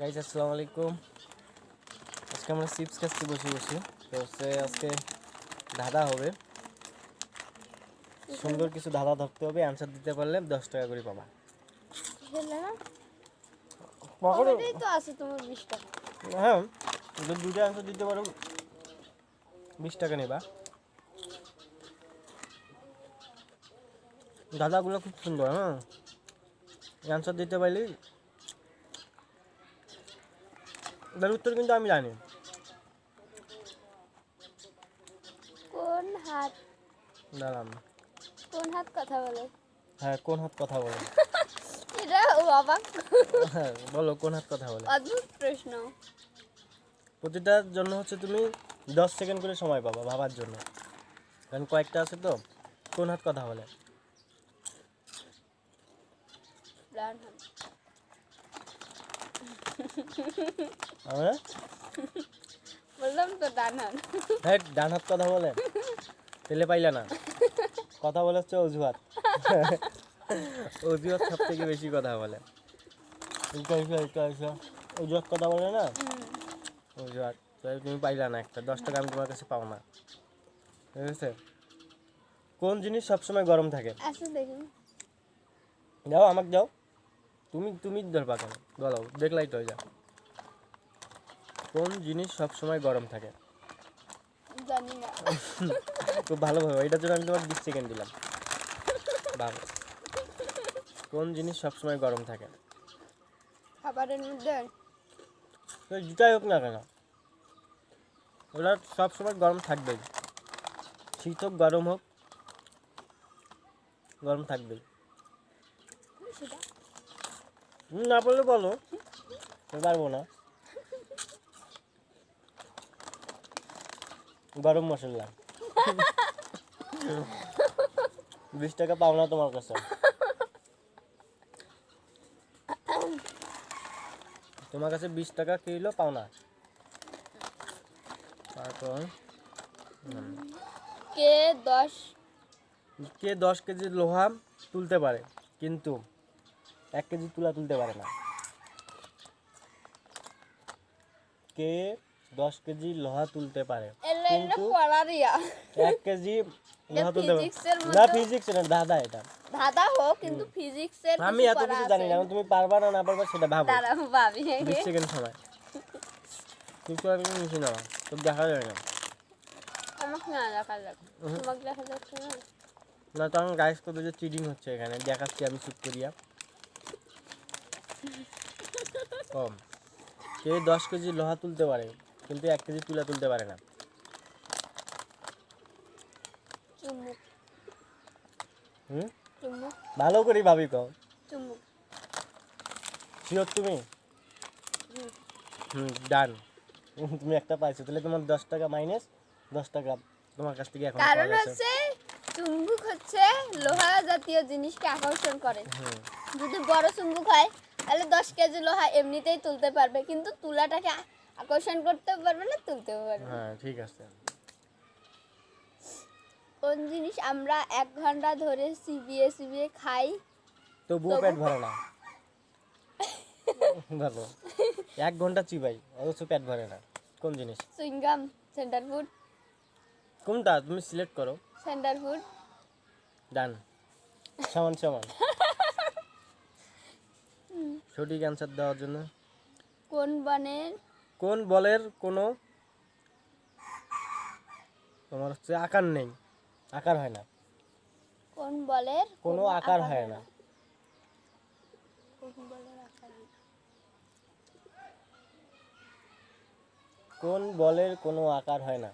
Guys আসসালামু আলাইকুম। আজকে আমরা চিপস খাচ্ছি বসে বসে তো হচ্ছে আজকে ধাঁধা হবে। সুন্দর কিছু ধাঁধা ধরতে হবে। অ্যান্সার দিতে পারলে দশ টাকা করে পাবা। হ্যাঁ যদি দুটো অ্যান্সার দিতে পারো। বিশ টাকা নেবা। ধাঁধাগুলো খুব সুন্দর হ্যাঁ। অ্যান্সার দিতে পারলে এটার উত্তর কিন্তু আমি জানি। কোন হাত? দাঁড়ান। কোন হাত কথা বলে? হ্যাঁ কোন হাত কথা বলে? এটা অবাক হ্যাঁ বলো কোন হাত কথা বলে? অদ্ভুত প্রশ্ন। প্রতিটার জন্য হচ্ছে তুমি দশ সেকেন্ড করে সময় পাবা ভাবার জন্য। কারণ কয়েকটা আছে তো কোন হাত কথা বলে? ডান হাত। আমরা বললাম তো ডান হাত হ্যাঁ ডান হাত কথা বলে। তেলে পাইলা না? কথা বলে হচ্ছে অজুহাত। অজুহাত সব থেকে বেশি কথা বলে। অজুহাত কথা বলে না? অজুহাত তুমি পাইলা না একটা। দশ টাকা আমি তোমার কাছে পাও না। ঠিক আছে? কোন জিনিস সবসময় গরম থাকে? আচ্ছা দেখুন যাও আমাকে যাও তুমি তুমি ধরবা কেন? বলো দেখলাই তো যা। কোন জিনিস সব সময় গরম থাকে? জানি না। খুব ভালো ভাবে এটার জন্য আমি তোমার বিশ সেকেন্ড দিলাম। ভালো কোন জিনিস সব সময় গরম থাকে? খাবারের মধ্যে। তো যেটাই হোক না কেন। ওটা সবসময় গরম থাকবেই। শীত হোক গরম হোক গরম থাকবেই। না বললে বলো। পারব না। গরম মশলা। বিশ টাকা পাও না তোমার কাছে। তোমার কাছে বিশ টাকা কিলো পাও না। তারপর? কে দশ? কে দশ কেজি লোহা তুলতে পারে? কিন্তু এক কেজি তুলা তুলতে পারে না। কে দশ কেজি লোহা তুলতে পারে? কিন্তু- এক কেজি লোহা তুলতে পারে। না ফিজিক্স না দাদা এটা। হোক কিন্তু ফিজিক্সের আমি এত কিছু জানি না তুমি পারবা না না পারবা সেটা ভাবো। দাঁড়াও ভাবি। বিশ সেকেন্ড সময়। কিছু আর কিছু নেওয়া তো দেখা যাবে না। আমাকে না দেখা যাক। তোমাকে দেখা যাচ্ছে না? না তখন গাইস করবে যে চিটিং হচ্ছে এখানে দেখাচ্ছি আমি চুপ করিয়া। কম। কে দশ কেজি লোহা তুলতে পারে কিন্তু এক কেজি তুলা তুলতে পারে না। হুম? ভালো করে ভাবি কও। শিওর তুমি? হুম। ডান। তুমি একটা পাইছো তাহলে তোমার দশ টাকা মাইনাস দশ টাকা তোমার কাছ থেকে এখন কারণ হচ্ছে চুম্বুক হচ্ছে লোহা জাতীয় জিনিসকে আকর্ষণ করে। যদি বড় চুম্বুক হয় তাহলে দশ কেজি লোহা এমনিতেই তুলতে পারবে কিন্তু তুলাটাকে আকর্ষণ করতে পারবে না তুলতেও পারবে হ্যাঁ ঠিক আছে। কোন জিনিস আমরা এক ঘণ্টা ধরে চিবিয়ে চিবিয়ে খাই? তবুও পেট ভরে না। ভালো। এক ঘণ্টা চিবাই অথচ পেট ভরে না। কোন জিনিস? সুইংগাম সেন্টার ফুড। কোনটা? তুমি সিলেক্ট করো। Center food. ডান। সমান সমান। সঠিক অ্যান্সার দেওয়ার জন্য। কোন বনের? কোন বলের কোনো তোমার হচ্ছে আকার নেই। আকার হয় না। কোন বলের? কোনো আকার হয় না। কোন বলের? কোন আকার হয় না।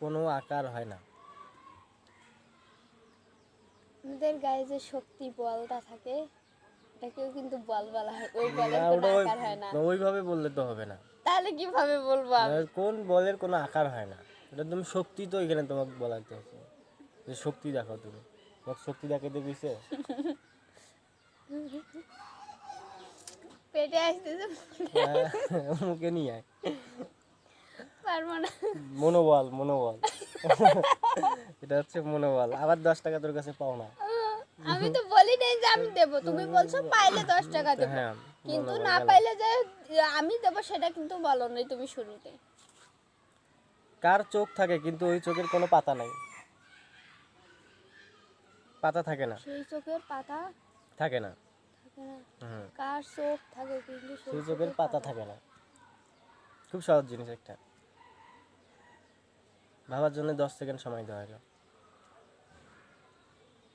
কোনো আকার হয় না। আমাদের গায়ে যে শক্তি বলটা থাকে এটাকেও কিন্তু বল বলা হয়। ওই বলের কোনো আকার হয় না। ওইভাবে বললে তো হবে না। তাহলে কীভাবে বলব আমি? আর কোন বলের কোনো আকার হয় না। এটা তুমি শক্তি তো এখানে তোমাকে বলাতে হচ্ছে যে শক্তি দেখো তুমি। তোমাকে শক্তি দেখাতে দিছে। পেটে আসতেছে হ্যাঁ, মুখে নিয়ে আয়। পারব না। মনোবল মনোবল। এটা হচ্ছে মনোবল আবার দশ টাকা তোর কাছে পাও না। আমি তো বলি নাই যে আমি দেবো। তুমি বলছো পাইলে দশ টাকা দেবো। হ্যাঁ কিন্তু না পাইলে যে আমি দেবো সেটা কিন্তু বলো নাই তুমি শুরুতে। কার চোখ থাকে কিন্তু ওই চোখের কোনো পাতা নাই? পাতা থাকে না? সেই চোখের পাতা থাকে না। কার চোখ থাকে কিন্তু সেই সেই চোখের পাতা। থাকে না। খুব সহজ জিনিস একটা। ভাবার জন্য দশ সেকেন্ড সময় দেওয়া হলো।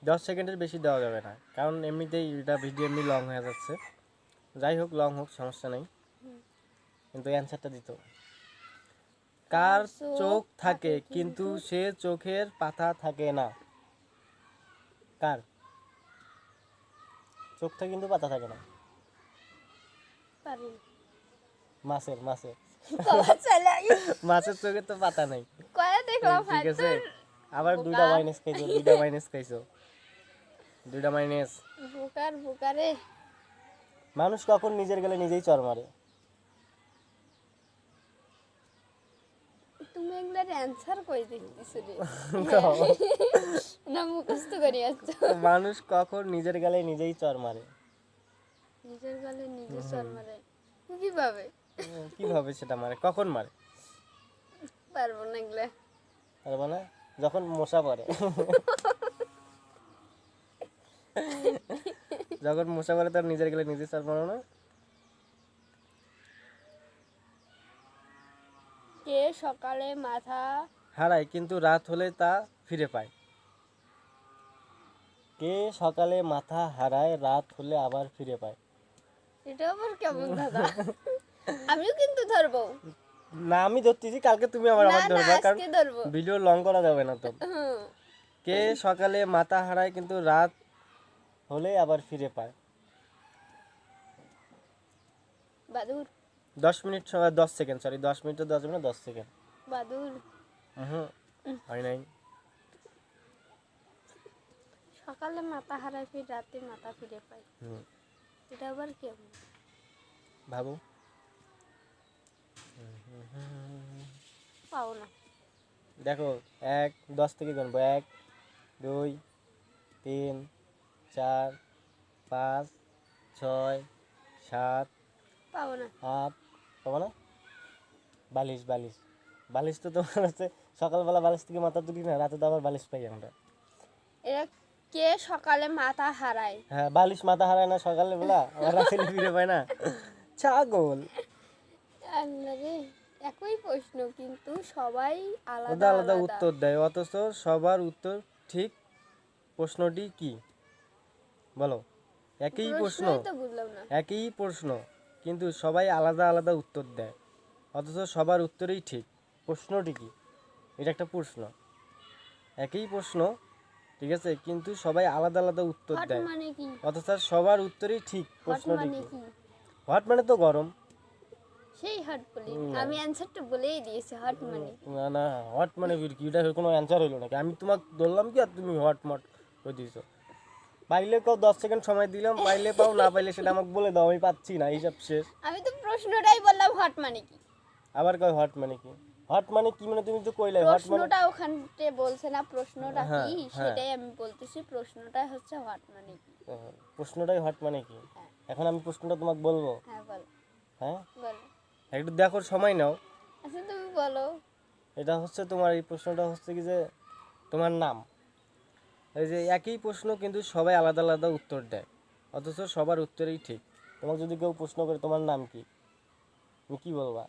দশ সেকেন্ডের বেশি দেওয়া যাবে না। কারণ এমনিতেই এটা ভিডিও এমনি লং হয়ে যাচ্ছে। যাই হোক লং হোক সমস্যা নেই। কিন্তু অ্যান্সারটা দিত। কার চোখ থাকে কিন্তু সে চোখের পাতা থাকে না। কার? চোখ থাকে কিন্তু পাতা থাকে না। মাছের মাছের। মাছের চোখে তো পাতা নাই। ঠিক আছে। আবার দুইটা মাইনাস খাইছো দুইটা মাইনাস খাইছো। দুইটা মাইনাস বুকার বুকারে মানুষ কখন নিজের গেলে নিজেই চর মারে। তুমি এগুলার অ্যান্সার কই দিতেছ রে? না মুখস্থ করি আসছো মানুষ কখন নিজের গেলে নিজেই চর মারে। নিজের গালে নিজে চর মারে। কীভাবে? কীভাবে সেটা মারে? কখন মারে? পারব না এগুলা। আর মানে যখন মশা পড়ে। যখন মশা পড়ে তার নিজের গেলে নিজে চর মারো না কে সকালে মাথা হারায় কিন্তু রাত হলে তা ফিরে পায়। কে সকালে মাথা হারায় রাত হলে আবার ফিরে পায়। এটা আবার কেমন দাদা আমিও কিন্তু ধরবো। না আমি ধরতেছি কালকে তুমি আমার না ধরবে কারণ ভিডিও লং করা যাবে না তো। কে সকালে মাথা হারায় কিন্তু রাত হলে আবার ফিরে পায়। বাদুর। দশ মিনিট সময় দশ সেকেন্ড সরি দশ মিনিট দশ মিনিট দশ সেকেন্ড। বাদুর। হুম হয় নাই। সকালে মাথা হারায় ফির রাতে মাথা ফিরে পাই হুম। এটা আবার কেমন? ভাবো। পাও না দেখো এক দশ থেকে গুনবো। এক দুই তিন চার পাঁচ ছয় সাত পাও না আট পাবো না বালিশ বালিশ। বালিশ তো তোমার হচ্ছে সকালবেলা বালিশ থেকে মাথা তুলি না রাতে তো আবার বালিশ পাই আমরা। এরা কে সকালে মাথা হারায়? হ্যাঁ বালিশ মাথা হারায় না সকালে বেলা আবার রাতে ফিরে পায় না? ছাগল। আল্লাহ রে। একই প্রশ্ন কিন্তু সবাই আলাদা আলাদা উত্তর দেয় অথচ সবার উত্তর ঠিক প্রশ্নটি কি? বলো একই প্রশ্ন একই প্রশ্ন কিন্তু সবাই আলাদা আলাদা উত্তর দেয় অথচ সবার উত্তরেই ঠিক। প্রশ্নটি কি? এটা একটা প্রশ্ন। একই প্রশ্ন ঠিক আছে কিন্তু সবাই আলাদা আলাদা উত্তর দেয় মানে অথচ সবার উত্তরই ঠিক প্রশ্নটি মানে কি? কি? হট মানে তো গরম। সেই হট বলি আমি অ্যানসারটা বলেই দিয়েছি হট মানে। না না হট মানে কি? এটা কোনো অ্যান্সার হইল নাকি? আমি তোমাকে ধরলাম কি আর তুমি হট মট করে দিয়েছ? পাইলে কাও দশ সেকেন্ড সময় দিলাম পাইলে পাও না পাইলে সেটা আমাকে বলে দাও আমি পাচ্ছি না হিসাব শেষ। আমি তো প্রশ্নটাই বললাম হট মানে কি? আবার কয় হট মানে কি? হট মানে কি মানে তুমি তো কইলে হট মানে প্রশ্নটা ওখানতে বলছে না প্রশ্নটা হ্যাঁ, কি? হ্যাঁ। সেটাই আমি বলতেছি প্রশ্নটা হচ্ছে হট মানে কি? প্রশ্নটাই হট মানে কি? এখন আমি প্রশ্নটা তোমাকে বলব? হ্যাঁ বলো। হ্যাঁ? বলো। একটু দেখো সময় নাও। আচ্ছা তুমি বলো। এটা হচ্ছে তোমার এই প্রশ্নটা হচ্ছে কি যে তোমার নাম। এই যে একই প্রশ্ন কিন্তু সবাই আলাদা আলাদা উত্তর দেয় অথচ সবার উত্তরেই ঠিক। তোমাকে যদি কেউ প্রশ্ন করে তোমার নাম কি? তুমি কি বলবা?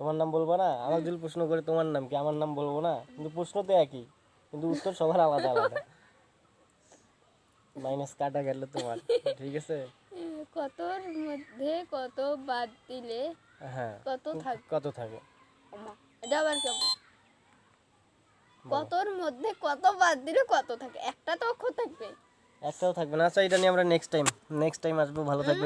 তোমার নাম বলব না? আমার যদি প্রশ্ন করে তোমার নাম কি? আমার নাম বলব না? কিন্তু প্রশ্ন তো একই কিন্তু উত্তর সবার আলাদা আলাদা। মাইনাস কাটা গেল তোমার ঠিক আছে? কতর মধ্যে কত বাদ দিলে হ্যাঁ কত থাকে? কত থাকে? এটা আবার কেমন কতর মধ্যে কত বাদ দিলে কত থাকে? একটা তো অক্ষর থাকবে। একটাও থাকবে না। আচ্ছা এটা নিয়ে আমরা নেক্সট টাইম নেক্সট টাইম আসব। ভালো থাকবে